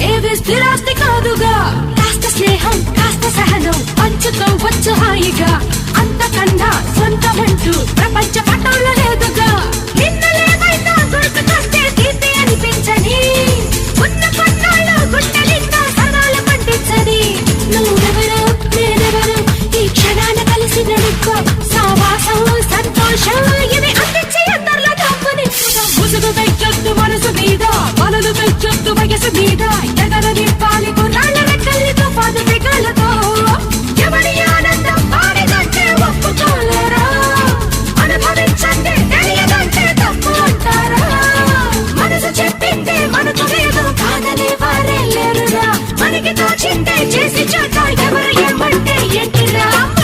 ఏవి స్థిరాస్తి కాదుగా. కాస్త స్నేహం కాస్త సహనం పంచుకోవచ్చు హాయిగా. అంతకన్నా సొంతమంటూ ప్రపంచ పటంలో లేదుగా. నిన్న లేదైనా దొరకకొస్తే తీపి అనిపించని. ఉన్న నువ్వెవరో నేనెవరో? ఈ క్షణాన కలిసిన నిక్కో సావాసం సంతోషం. magic.